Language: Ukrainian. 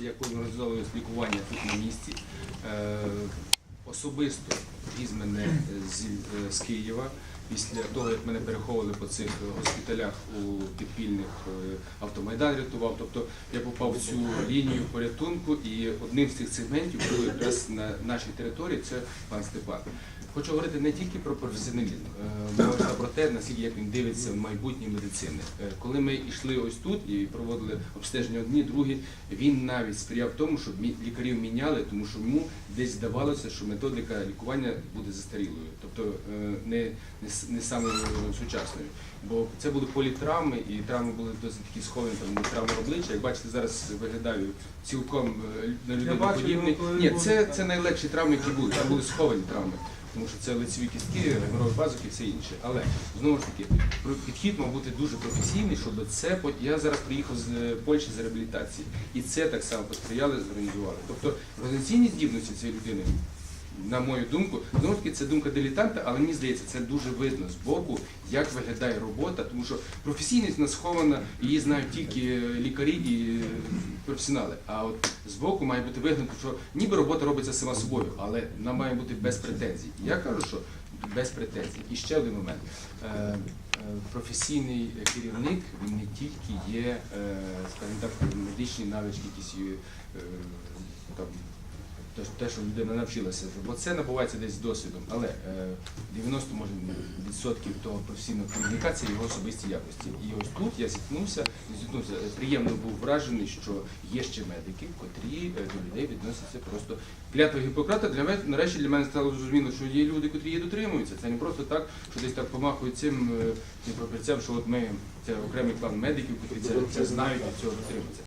як організовувалось лікування тут на місці. Е, Особисто віз мене з, з Києва після того, як мене переховували по цих госпіталях у підпільних е, автомайдан рятував. Тобто я попав в цю лінію порятунку, і одним з цих сегментів було якраз на нашій території це пан Степан. Хочу говорити не тільки про професіоналізм, е, те, наскільки як він дивиться в майбутнє медицини. Е, Коли ми йшли ось тут і проводили обстеження одні, другі, він навіть сприяв тому, щоб лікарів міняли, тому що йому десь здавалося, що методика лікування буде застарілою, тобто е, не, не, не самою сучасною. Бо це були політравми, і травми були досить такі сховані, там травми обличчя. Як бачите, зараз виглядаю цілком е, на людину бачу, подібний. ну, Ні, це, це найлегші травми, які були. Там були сховані травми. Тому що це лицеві кістки, геморой пазухи і все інше. Але знову ж таки, підхід мав бути дуже професійний, щоб це я зараз приїхав з е, Польщі з реабілітації, і це так само посприяли, зорганізували. Тобто організаційні здібності цієї людини, на мою думку, знову таки, це думка дилетанта, але мені здається, це дуже видно з боку, як виглядає робота, тому що професійність в нас схована, її знають тільки е, лікарі і е, професіонали. А от з боку має бути вигнуто, що ніби робота робиться сама собою, але вона має бути без претензій. Я кажу, що без претензій. І ще один момент. Е, Професійний керівник він не тільки є, скажімо так, медичні навички, якісь там, те, що людина навчилася, бо це набувається десь досвідом. Але е, 90 може відсотків того професійного керівника це його особисті якості. І ось тут я зіткнувся, зіткнувся е, приємно був вражений, що є ще медики, котрі е, до людей відносяться просто клятва Гіппократа. Для мене нарешті для мене стало зрозуміло, що є люди, котрі її дотримуються. Це не просто так, що десь так помахують цим, е, цим папірцям, що от ми це окремий клан медиків, котрі це, це знають і цього дотримуються.